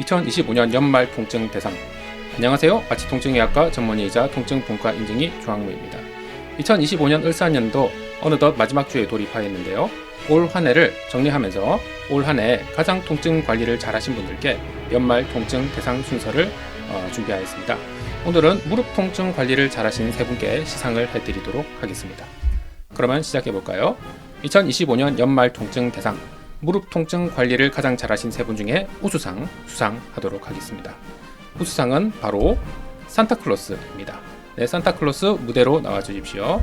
2025년 연말 통증 대상. 안녕하세요. 아치 통증의학과 전문의이자 통증 분과 인증이 조항무입니다. 2025년 을사년도 어느덧 마지막 주에 돌입하였는데요. 올 한 해를 정리하면서 올 한 해 가장 통증 관리를 잘하신 분들께 연말 통증 대상 순서를 어, 준비하였습니다. 오늘은 무릎 통증 관리를 잘하신 세 분께 시상을 해드리도록 하겠습니다. 그러면 시작해 볼까요? 2025년 연말 통증 대상 무릎 통증 관리를 가장 잘하신 세 분 중에 우수상 수상하도록 하겠습니다. 우수상은 바로 산타클로스입니다. 네, 산타클로스 무대로 나와 주십시오.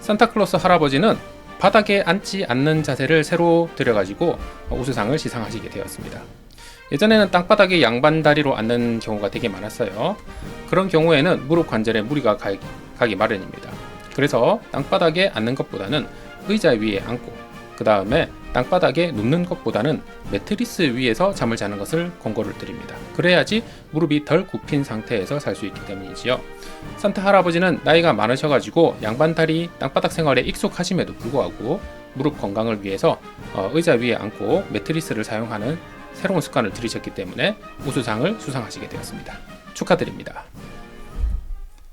산타클로스 할아버지는 바닥에 앉지 않는 자세를 새로 들여가지고 우수상을 시상하시게 되었습니다. 예전에는 땅바닥에 양반 다리로 앉는 경우가 되게 많았어요. 그런 경우에는 무릎 관절에 무리가 가기 마련입니다. 그래서 땅바닥에 앉는 것보다는 의자 위에 앉고 그 다음에 땅바닥에 눕는 것보다는 매트리스 위에서 잠을 자는 것을 권고를 드립니다. 그래야지 무릎이 덜 굽힌 상태에서 살 수 있기 때문이지요. 산타 할아버지는 나이가 많으셔가지고 양반다리 땅바닥 생활에 익숙하심에도 불구하고 무릎 건강을 위해서 어, 의자 위에 앉고 매트리스를 사용하는 새로운 습관을 들이셨기 때문에 우수상을 수상하시게 되었습니다. 축하드립니다.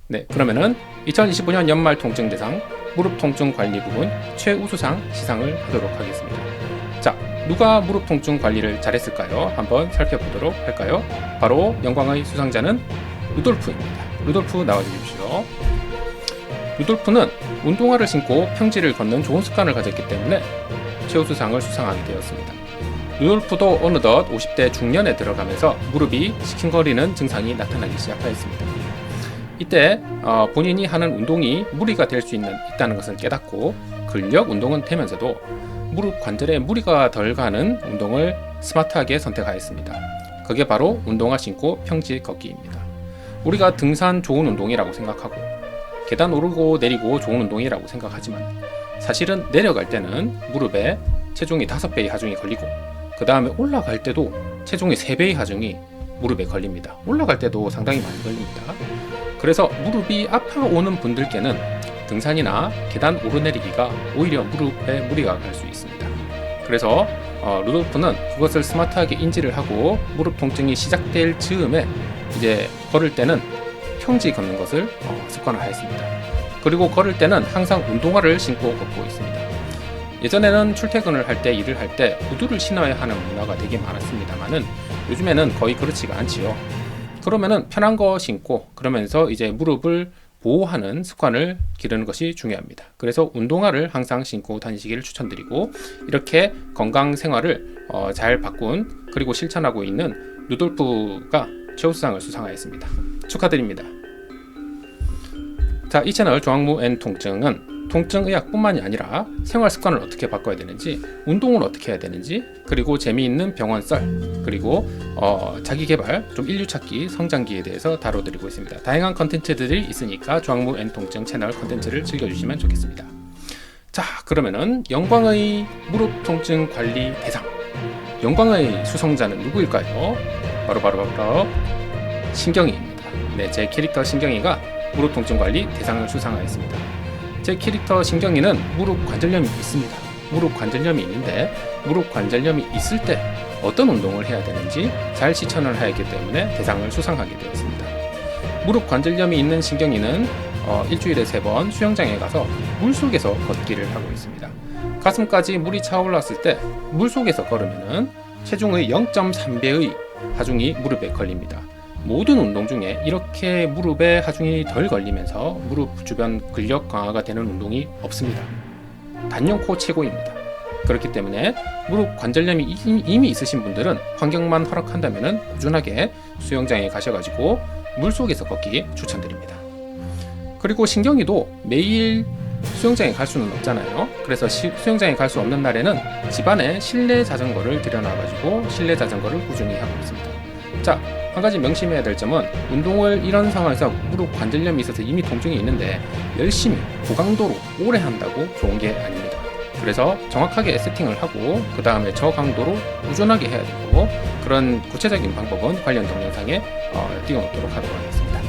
네, 그러면은 2025년 연말 통증 대상 무릎 통증 관리 부분 최우수상 시상을 하도록 하겠습니다. 자, 누가 무릎 통증 관리를 잘했을까요? 한번 살펴보도록 할까요? 바로 영광의 수상자는 루돌프입니다. 루돌프 나와주십시오. 루돌프는 운동화를 신고 평지를 걷는 좋은 습관을 가졌기 때문에 최우수상을 수상하게 되었습니다. 루돌프도 어느덧 50대 중년에 들어가면서 무릎이 시큰거리는 증상이 나타나기 시작하였습니다. 이때 어, 본인이 하는 운동이 무리가 될 수 있다는 것을 깨닫고 근력 운동은 되면서도 무릎 관절에 무리가 덜 가는 운동을 스마트하게 선택하였습니다. 그게 바로 운동화 신고 평지 걷기입니다. 우리가 등산 좋은 운동이라고 생각하고 계단 오르고 내리고 좋은 운동이라고 생각하지만 사실은 내려갈 때는 무릎에 체중이 5배의 하중이 걸리고 그 다음에 올라갈 때도 체중이 3배의 하중이 무릎에 걸립니다. 올라갈 때도 상당히 많이 걸립니다. 그래서 무릎이 아파오는 분들께는 등산이나 계단 오르내리기가 오히려 무릎에 무리가 갈 수 있습니다. 그래서 어, 루돌프는 그것을 스마트하게 인지를 하고 무릎 통증이 시작될 즈음에 이제 걸을 때는 평지 걷는 것을 어, 습관화했습니다. 그리고 걸을 때는 항상 운동화를 신고 걷고 있습니다. 예전에는 출퇴근을 할 때 일을 할 때 구두를 신어야 하는 문화가 되게 많았습니다만은 요즘에는 거의 그렇지가 않지요. 그러면은 편한 거 신고 그러면서 이제 무릎을 보호하는 습관을 기르는 것이 중요합니다. 그래서 운동화를 항상 신고 다니시기를 추천드리고 이렇게 건강 생활을 어, 잘 바꾼 그리고 실천하고 있는 루돌프가 최우수상을 수상하였습니다. 축하드립니다. 자, 이 채널 조항무 앤 통증은 통증의학뿐만이 아니라 생활 습관을 어떻게 바꿔야 되는지, 운동을 어떻게 해야 되는지, 그리고 재미있는 병원 썰, 그리고 어, 자기 개발, 좀 인류 찾기, 성장기에 대해서 다뤄드리고 있습니다. 다양한 컨텐츠들이 있으니까 조항무 앤 통증 채널 컨텐츠를 즐겨주시면 좋겠습니다. 자, 그러면은 영광의 무릎 통증 관리 대상, 영광의 수성자는 누구일까요? 바로 바로 바로, 바로 신경이입니다. 네, 제 캐릭터 신경이가 무릎 통증 관리 대상을 수상하였습니다. 제 캐릭터 신경이는 무릎 관절염이 있습니다. 무릎 관절염이 있는데 무릎 관절염이 있을 때 어떤 운동을 해야 되는지 잘 실천을 하였기 때문에 대상을 수상하게 되었습니다. 무릎 관절염이 있는 신경이는 어, 일주일에 세 번 수영장에 가서 물 속에서 걷기를 하고 있습니다. 가슴까지 물이 차올랐을 때 물 속에서 걸으면 체중의 0.3배의 하중이 무릎에 걸립니다. 모든 운동 중에 이렇게 무릎에 하중이 덜 걸리면서 무릎 주변 근력 강화가 되는 운동이 없습니다. 단연코 최고입니다. 그렇기 때문에 무릎 관절염이 이미 있으신 분들은 환경만 허락한다면 꾸준하게 수영장에 가셔가지고 물속에서 걷기 추천드립니다. 그리고 신경이도 매일 수영장에 갈 수는 없잖아요. 그래서 시, 수영장에 갈 수 없는 날에는 집안에 실내 자전거를 들여놔가지고 실내 자전거를 꾸준히 하고 있습니다. 자, 한 가지 명심해야 될 점은 운동을 이런 상황에서 무릎 관절염이 있어서 이미 통증이 있는데 열심히 고강도로 오래 한다고 좋은 게 아닙니다. 그래서 정확하게 세팅을 하고 그 다음에 저강도로 꾸준하게 해야 되고 그런 구체적인 방법은 관련 동영상에 어, 띄워놓도록 하도록 하겠습니다.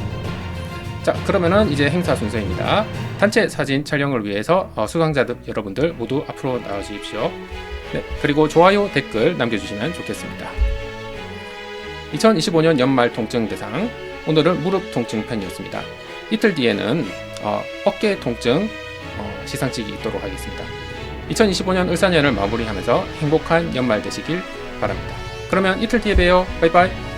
자 그러면은 이제 행사 순서입니다. 단체 사진 촬영을 위해서 어, 수강자들 여러분들 모두 앞으로 나와주십시오. 네, 그리고 좋아요 댓글 남겨주시면 좋겠습니다. 2025년 연말 통증 대상 오늘은 무릎 통증 편이었습니다. 이틀 뒤에는 어, 어깨 통증 어, 시상식이 있도록 하겠습니다. 2025년 을사년을 마무리하면서 행복한 연말 되시길 바랍니다. 그러면 이틀 뒤에 봬요. 바이바이.